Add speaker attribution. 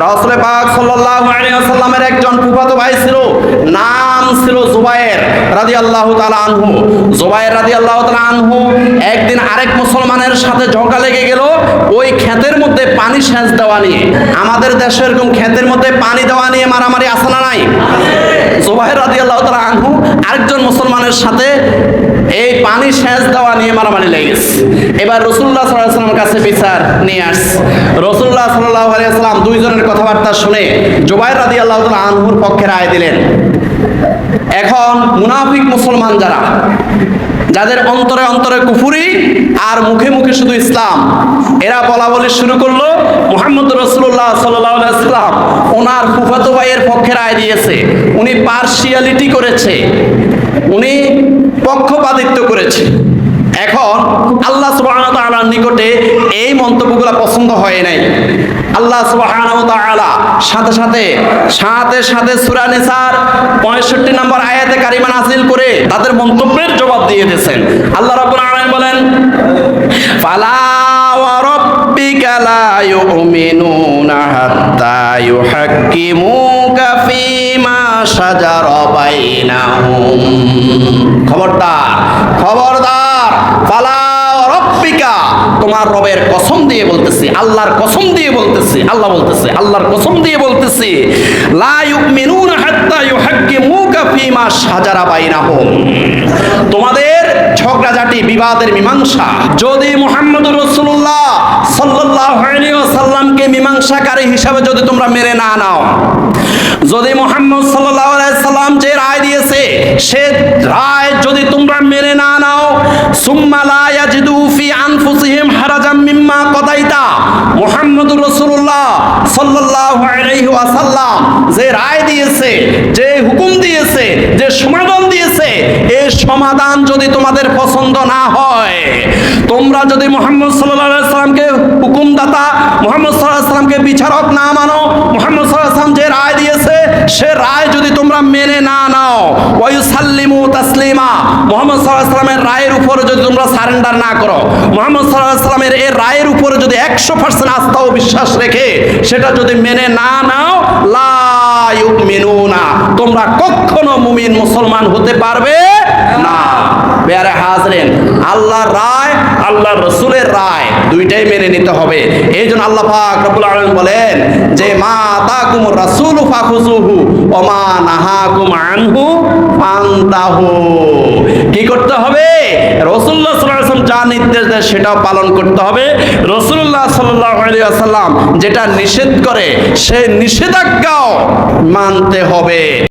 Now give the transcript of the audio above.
Speaker 1: রাসূল পাক সাল্লাল্লাহু আলাইহি ওয়াসাল্লামের একজন ফুফাতো ভাই ছিল, নাম ছিল জুবায়ের রাদিয়াল্লাহু তাআলা আনহু। জুবায়ের রাদিয়াল্লাহু তাআলা আনহু একদিন আরেক মুসলমানের সাথে ঝগড়া লেগে গেল, ওই ক্ষেতের মধ্যে পানি সেচ দেওয়া নিয়ে। আমাদের দেশে এরকম ক্ষেতের মধ্যে পানি দেওয়া নিয়ে মারামারি আছে না নাই? জুবায়ের রাদিয়াল্লাহু তাআলা আনহু আরেকজন মুসলমানের সাথে এই নিয়ে মারামারি লেগে গেছে। এবার রসুল্লাহ সাল্লাহ সাল্লামের কাছে বিচার নিয়ে আস রসুল্লাহ সাল্লাহ আলিয়াল্লাম দুইজনের কথাবার্তা শুনে জুবাইর রাদি আল্লাহ আনহুর পক্ষে রায় দিলেন। এখন মুনাফিক মুসলমান যারা, যাদের অন্তরে অন্তরে কুফুরি আর মুখে মুখে শুধু ইসলাম, এরা বলা বলি শুরু করল, মোহাম্মদ রসুল্লাহ সাল্লাম ওনার ফুফাতো ভাইয়ের পক্ষে রায় দিয়েছে। উনি পার্সিয়ালিটি করেছে। উনি পক্ষপাতিত্ব করেছে। এখন আল্লাহ ওয়া নিকটে এই মন্তব্যগুলো পছন্দ হয় নাই। আল্লাহ ওয়া সাথে সাথে সাথে সাথে সূরা নিসার 65 নম্বর আয়াতে কারিমা নাযিল করে তাদের মন্তব্যের জবাব দিয়ে দিয়েছেন। আল্লাহ আলামিন বলেন খবরদার খবরদার। ফালা তোমার রবের কসম দিয়ে বলতেছি, আল্লাহর কসম দিয়ে বলতেছি, আল্লাহ বলতেছে, আল্লাহর কসম দিয়ে বলতেছি, লা ইউমিনুনা হাত্তা ইউহাক্কিমুকা ফীমা শাজারা বাইনাহুম। তোমাদের ঝগড়াঝাটি, বিবাদের মীমাংসা, যদি মুহাম্মদুর রাসূলুল্লাহ সাল্লাল্লাহু আলাইহি ওয়াসাল্লামকে মীমাংসাকারী হিসাবে যদি তোমরা মেনে না নাও, যদি মোহাম্মদ সাল্লাল্লাহু আলাইহি সাল্লাম যে রায় দিয়েছে, সে রায় যদি তোমরা মেনে না নাও, সুম্মা লা ইয়াজিদু ফি আনফুসিহিম হারাজাম মিম্মা কদাইতা। মুহাম্মদুর রাসূলুল্লাহ সাল্লাল্লাহু আলাইহি ওয়াসাল্লাম যে রায় দিয়েছে, যে হুকুম দিয়েছে, যে সমাধান দিয়েছে এই সমাধান যদি তোমাদের পছন্দ না হয়, তোমরা যদি মোহাম্মদ সাল্লাল্লাহু আলাইহি সাল্লামকে হুকুমদাতা, মোহাম্মদ সাল্লাল্লাহু আলাইহি সাল্লামকে বিচারক না মানো মোহাম্মদ সাল্লাল্লাহু আলাইহি সাল্লাম যে রায় দিয়েছে সে রায় যদি তোমরা মেনে না নাও, ওয়ায়ুসাল্লিমু তাসলিমা। মোহাম্মদ আলাইহি সাল্লামের রায়ের উপরে যদি তোমরা সারেন্ডার না করো, মোহাম্মদ আলাইহি সাল্লামের এই রায়ের উপরে যদি একশো পার্সেন্ট আস্থা ও বিশ্বাস রেখে সেটা যদি মেনে না নাও, লা ইউমিনুনা। তোমরা কখনো মুমিন মুসলমান হতে পারবে না। বেয়ারে হাজরেন, আল্লাহর রায় আল্লাহর রসুলের রায় দুইটাই মেনে নিতে হবে। এই জন্য আল্লাহ পাক রব্বুল আলামিন বলেন যে, মা তাকুম রাসূল ফাখুজুহু ও মা নাহাকুম আনহু ফান্তাহু। কি করতে হবে? রাসূলুল্লাহ সাল্লাল্লাহু যা নির্দেশ দেয় সেটাও পালন করতে হবে। রাসূলুল্লাহ সাল্লাল্লাহু আলাইহি যেটা নিষেধ করে, সেই নিষেধাজ্ঞাও মানতে হবে।